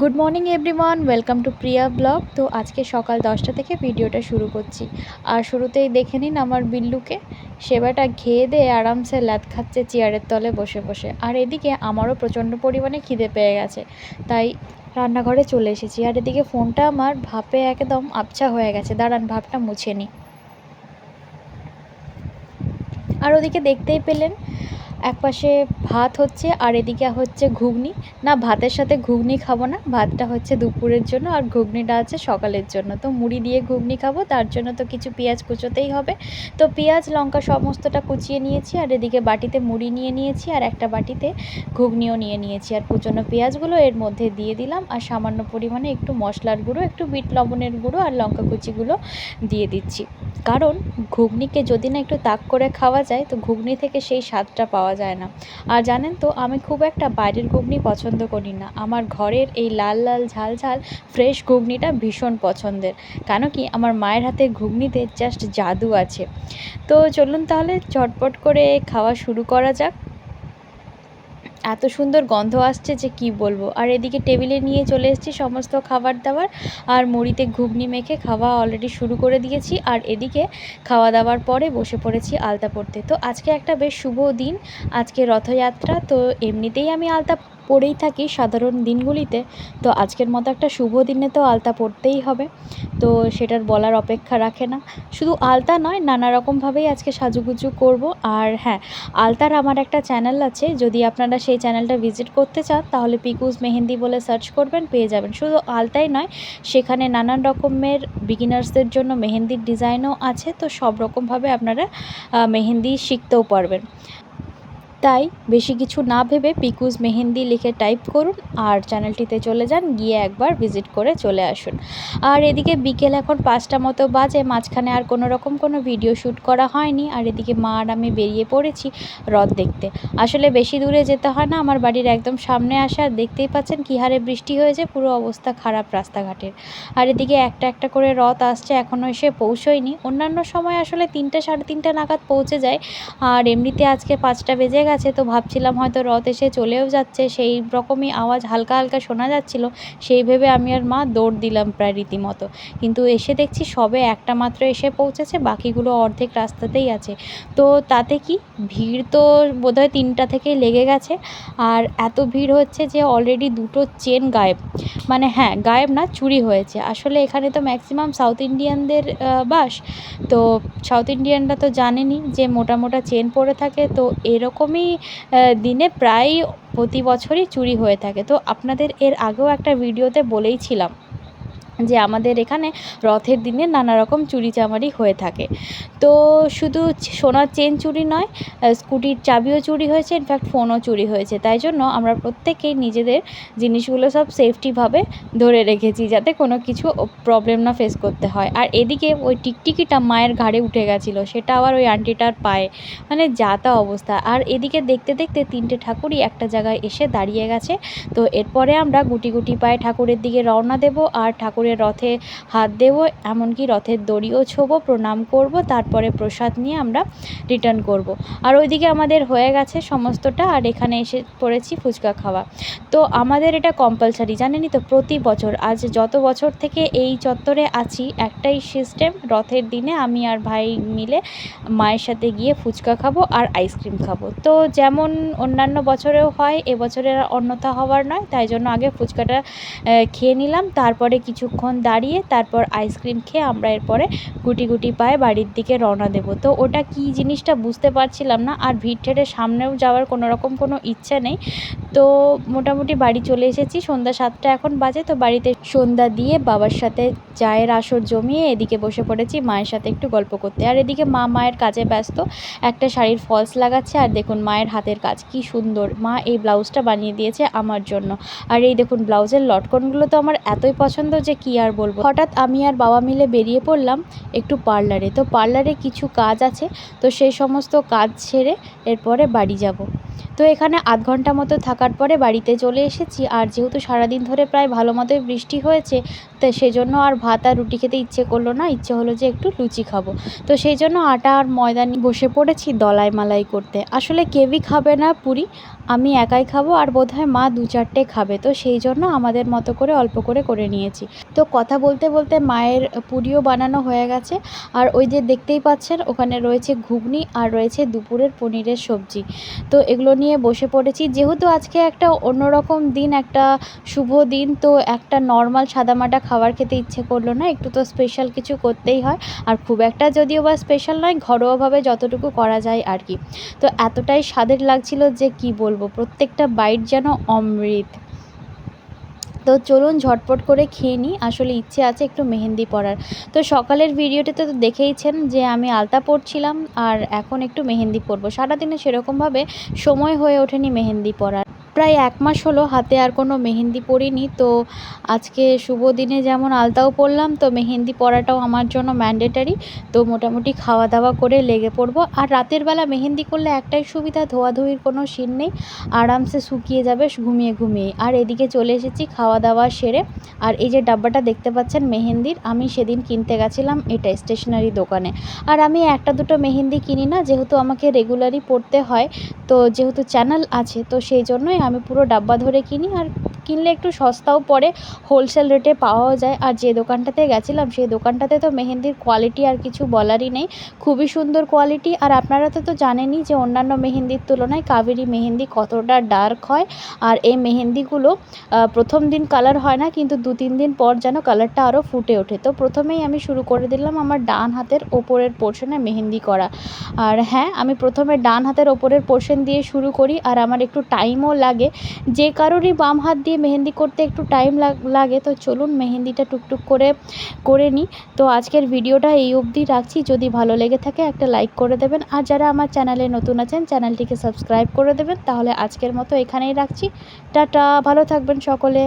Good morning everyone welcome to Priya blog তো আজকে সকাল দশটা থেকে ভিডিওটা শুরু করছি। আর শুরুতেই দেখে নিন আমার বিল্লুকে। সেবাটা খেয়ে দিয়ে আরামসে ল্যাদ খাচ্ছে চেয়ারের তলে বসে বসে। আর এদিকে আমারও প্রচণ্ড পরিমাণে খিদে পেয়ে গেছে। তাই রান্নাঘরে চলে এসেছি। আর এদিকে ফোনটা আমার ভাপে একদম আবছা হয়ে গেছে। দাঁড়ান ভাবটা মুছে নিই আর ওদিকে দেখতেই পেলেন একপাশে ভাত হচ্ছে আর এদিকে হচ্ছে ঘুগনি। না, ভাতের সাথে ঘুগনি খাব না, ভাতটা হচ্ছে দুপুরের জন্য আর ঘুগনিটা আছে সকালের জন্য। তো মুড়ি দিয়ে ঘুগনি খাব, তার জন্য তো কিছু পেঁয়াজ কুচোতেই হবে। তো পেঁয়াজ, লঙ্কা সমস্তটা কুচিয়ে নিয়েছি আর এদিকে বাটিতে মুড়ি নিয়ে নিয়েছি আর একটা বাটিতে ঘুগনিও নিয়ে নিয়েছি। আর কুচোনো পেঁয়াজগুলো এর মধ্যে দিয়ে দিলাম আর সামান্য পরিমাণে একটু মশলার গুঁড়ো, একটু বিট লবণের গুঁড়ো আর লঙ্কা কুচিগুলো দিয়ে দিচ্ছি। কারণ ঘুগনিকে যদি না একটু তাক করে খাওয়া যায়, তো ঘুগনি থেকে সেই স্বাদটা পাওয়া যায় না। আর জানেন তো, আমি খুব একটা বাইরের ঘুগনি পছন্দ করি না। আমার ঘরের এই লাল লাল, ঝাল ঝাল, ফ্রেশ ঘুগনিটা ভীষণ পছন্দের। কেন কি, আমার মায়ের হাতে ঘুগনিতে জাস্ট জাদু আছে। তো চলুন তাহলে চটপট করে খাওয়া শুরু করা যাক। এত সুন্দর গন্ধ আসছে যে কি বলব? আর এদিকে টেবিলে নিয়ে চলে এসেছি সমস্ত খাবার দাবার আর মুড়িতে ঘুগনি মেখে খাওয়া অলরেডি শুরু করে দিয়েছি আর এদিকে খাওয়া দাওয়ার পরে বসে পড়েছি আলতা পড়তে। তো আজকে একটা বেশ শুভ দিন, আজকে রথযাত্রা, তো এমনিতেই আমি আলতা পরেই থাকি সাধারণ দিনগুলিতে। তো আজকের মতো একটা শুভ দিনে তো আলতা পরতেই হবে। তো সেটার বলার অপেক্ষা রাখে না। শুধু আলতা নয়, নানা রকমভাবেই আজকে সাজুগুজু করব। আর হ্যাঁ আলতার আমার একটা চ্যানেল আছে। যদি আপনারা সেই চ্যানেলটা ভিজিট করতে চান, তাহলে পিকুস মেহেন্দি বলে সার্চ করবেন, পেয়ে যাবেন। শুধু আলতাই নয়, সেখানে নানান রকমের বিগিনার্সদের জন্য মেহেন্দির ডিজাইনও আছে। তো সব রকমভাবে আপনারা মেহেন্দি শিখতেও পারবেন। তাই বেশি কিছু না ভেবে পিকুজ মেহেন্দি লিখে টাইপ করুন আর চ্যানেলটিতে চলে যান, গিয়ে একবার ভিজিট করে চলে আসুন। আর এদিকে বিকেল এখন পাঁচটা মতো বাজে, মাঝখানে আর কোনো রকম কোনো ভিডিও শ্যুট করা হয়নি। আর এদিকে মা আর আমি বেরিয়ে পড়েছি রথ দেখতে। আসলে বেশি দূরে যেতে হয় না, আমার বাড়ির একদম সামনে আসা, আর দেখতেই পাচ্ছেন কী হারে বৃষ্টি হয়েছে, পুরো অবস্থা খারাপ রাস্তাঘাটের। আর এদিকে একটা একটা করে রথ আসছে এখনও এসে পৌঁছয়নি। অন্যান্য সময় আসলে তিনটে সাড়ে তিনটে নাগাদ পৌঁছে যায়, আর এমনিতে আজকে পাঁচটা বেজে গেছে, তো ভাবছিলাম হয়তো রথ এসে চলেও যাচ্ছে। সেই রকমই আওয়াজ হালকা হালকা শোনা যাচ্ছিল। সেই ভেবে আমি আর মা দৌড় দিলাম প্রায় রীতিমতো। কিন্তু এসে দেখছি সবে একটা মাত্র এসে পৌঁছেছে, বাকিগুলো অর্ধেক রাস্তাতেই আছে। তো তাতে কি? ভিড় তো বোধহয় তিনটা থেকেই লেগে গেছে। আর এত ভিড় হচ্ছে যে অলরেডি দুটো চেন গায়েব। মানে হ্যাঁ গায়েব না, চুরি হয়েছে। আসলে এখানে তো ম্যাক্সিমাম সাউথ ইন্ডিয়ানদের বাস। তো সাউথ ইন্ডিয়ানরা তো জানেনই যে মোটা মোটা চেন পরে থাকে। তো এরকমই দিনে প্রায় প্রতি বছরই চুরি হয়ে থাকে। তো আপনাদের এর আগেও একটা ভিডিওতে বলেইছিলাম যে আমাদের এখানে রথের দিনে নানা রকম চুরি চামারি হয়ে থাকে। তো শুধু সোনার চেন চুরি নয় স্কুটির চাবিও চুরি হয়েছে ইনফ্যাক্ট ফোনও চুরি হয়েছে। তাই জন্য আমরা প্রত্যেকেই নিজেদের জিনিসগুলো সব সেফটিভাবে ধরে রেখেছি, যাতে কোনো কিছু প্রবলেম না ফেস করতে হয়। আর এদিকে ওই টিকটিকিটা মায়ের ঘাড়ে উঠে গেছিল, সেটা আবার ওই আন্টিটার পায়ে। মানে যা তা অবস্থা। আর এদিকে দেখতে দেখতে তিনটে ঠাকুরই একটা জায়গায় এসে দাঁড়িয়ে গেছে। তো এরপরে আমরা গুটি গুটি পায়ে ঠাকুরের দিকে রওনা দেব, আর ঠাকুরের রথে হাত দেবো, এমনকি রথের দড়িও ছোবো, প্রণাম করব তারপরে প্রসাদ নিয়ে আমরা রিটার্ন করব। আর ওইদিকে আমাদের হয়ে গেছে সমস্তটা, আর এখানে এসে পড়েছি ফুচকা খাওয়া তো আমাদের এটা কম্পালসারি জানেনই তো, প্রতি বছর, আজ যত বছর থেকে এই চত্বরে আছি, একটাই সিস্টেম রথের দিনে আমি আর ভাই মিলে মায়ের সাথে গিয়ে ফুচকা খাব আর আইসক্রিম খাব তো যেমন অন্যান্য বছরেও হয় এবছরের অন্যথা হওয়ার নয়, তাই জন্য আগে ফুচকাটা খেয়ে নিলাম, তারপরে কিছুক্ষণ দাঁড়িয়ে তারপর আইসক্রিম খেয়ে আমরা এরপরে গুটি গুটি পায়ে বাড়ির দিকে রওনা দেবো। তো ওটা কী জিনিসটা বুঝতে পারছিলাম না। আর ভিড় ঠেড়ে সামনেও যাওয়ার কোনো রকম কোনো ইচ্ছা নেই। তো মোটামুটি বাড়ি চলে এসেছি। সন্ধ্যা সাতটা এখন বাজে, তো বাড়িতে সন্ধ্যা দিয়ে বাবার সাথে চায়ের আসর জমিয়ে এদিকে বসে পড়েছি, মায়ের সাথে একটু গল্প করতে। আর এদিকে মা মায়ের কাজে ব্যস্ত, একটা শাড়ির ফলস লাগাচ্ছে, আর দেখুন মায়ের হাতের কাজ, কি সুন্দর। মা এই ব্লাউজটা বানিয়ে দিয়েছে আমার জন্য। আর এই দেখুন ব্লাউজের লটকনগুলো তো আমার এতই পছন্দ যে কি আর বলব। হঠাৎ আমি আর বাবা মিলে বেরিয়ে পড়লাম একটু পার্লারে। তো পার্লারে কিছু কাজ আছে, তো সেই সমস্ত কাজ ছেড়ে এরপরে বাড়ি যাব। তো এখানে আধ ঘণ্টা মতো থাকার পরে বাড়িতে চলে এসেছি। আর যেহেতু সারাদিন ধরে প্রায় ভালো মতোই বৃষ্টি হয়েছে, তো সেজন্য আর ভাত আর রুটি খেতে ইচ্ছে করল না। ইচ্ছে হলো যে একটু লুচি খাব। তো সেই জন্য আটা আর ময়দা নিয়ে বসে পড়েছি দলাই মালাই করতে। আসলে কেউই খাবে না পুরি। আমি একাই খাব আর বোধহয় মা দু চারটে খাবে। তো সেই জন্য আমাদের মতো করে অল্প করে করে নিয়েছি। তো কথা বলতে বলতে মায়ের পুরিও বানানো হয়ে গেছে। আর ওই যে দেখতেই পাচ্ছেন, ওখানে রয়েছে ঘুগনি আর রয়েছে দুপুরের পনিরের সবজি। তো এগুলো নিয়ে বসে পড়েছি। যেহেতু আজকে একটা অন্যরকম দিন, একটা শুভ দিন, তো একটা নর্মাল সাদামাটা খাবার খেতে ইচ্ছে করল না। একটু তো স্পেশাল কিছু করতেই হয়। আর খুব একটা যদিও বা স্পেশাল নয়, ঘরোয়াভাবে যতটুকু করা যায় আর কি। তো এতটাই স্বাদের লাগছিল যে কি বলব? প্রত্যেকটা বাইট যেন অমৃত। তো চলুন ঝটপট করে খেয়ে নিই, আসলে ইচ্ছে আছে একটু মেহেন্দি পরার। তো সকালের ভিডিওটিতে তো দেখেইছেন যে আমি আলতা পরছিলাম আর এখন একটু মেহেন্দি পরবো। সারাদিনে সেরকমভাবে সময় হয়ে ওঠেনি মেহেন্দি পরার। প্রায় এক মাস হলো হাতে আর কোনো মেহেন্দি পরিনি। তো আজকে শুভ দিনে যেমন আলতাও পরলাম, তো মেহেন্দি পরাটাও আমার জন্য ম্যান্ডেটারি। তো মোটামুটি খাওয়া দাওয়া করে লেগে পড়ব। আর রাতের বেলা মেহেন্দি করলে একটাই সুবিধা, ধোয়াধুয়ির কোনো সিন নেই। আরামসে শুকিয়ে যাবে, ঘুমিয়ে ঘুমিয়ে। আর এদিকে চলে এসেছি খাওয়া দাওয়া সেরে। আর এই যে ডাব্বাটা দেখতে পাচ্ছেন মেহেন্দির, আমি সেদিন কিনতে গেছিলাম এটা স্টেশনারি দোকানে। আর আমি একটা দুটো মেহেন্দি কিনি না, যেহেতু আমাকে রেগুলারই পড়তে হয়, তো যেহেতু চ্যানেল আছে, তো সেই জন্যই আমি পুরো ডাব্বা ধরে কিনি আর কিনলে একটু সস্তাও পড়ে হোলসেল রেটে পাওয়াও যায়। আর যে দোকানটাতে গেছিলাম, সেই দোকানটাতে তো মেহেন্দির কোয়ালিটি আর কিছু বলারই নেই। খুবই সুন্দর কোয়ালিটি আর আপনারা তো তো জানেনই যে অন্যান্য মেহেন্দির তুলনায় কাবেরি মেহেন্দি কতটা ডার্ক হয়। আর এই মেহেন্দিগুলো প্রথম দিন কালার হয় না, কিন্তু দু তিন দিন পর যেন কালারটা আরও ফুটে ওঠে। তো প্রথমেই আমি শুরু করে দিলাম আমার ডান হাতের ওপরের পোর্শনে মেহেন্দি করা। আর হ্যাঁ আমি প্রথমে ডান হাতের ওপরের পোর্শন দিয়ে শুরু করি। আর আমার একটু টাইমও লাগে। যে কারোরই বাম হাত দিয়ে মেহেন্দি করতে একটু টাইম লাগে তো চলুন মেহেন্দিটা টুকটুক করে করে নিই। তো আজকের ভিডিওটা এই অবধি রাখছি। যদি ভালো লেগে থাকে একটা লাইক করে দেবেন। আর যারা আমার চ্যানেলে নতুন আছেন চ্যানেলটিকে সাবস্ক্রাইব করে দেবেন। তাহলে আজকের মতো এখানেই রাখছি। টাটা, ভালো থাকবেন সকলে।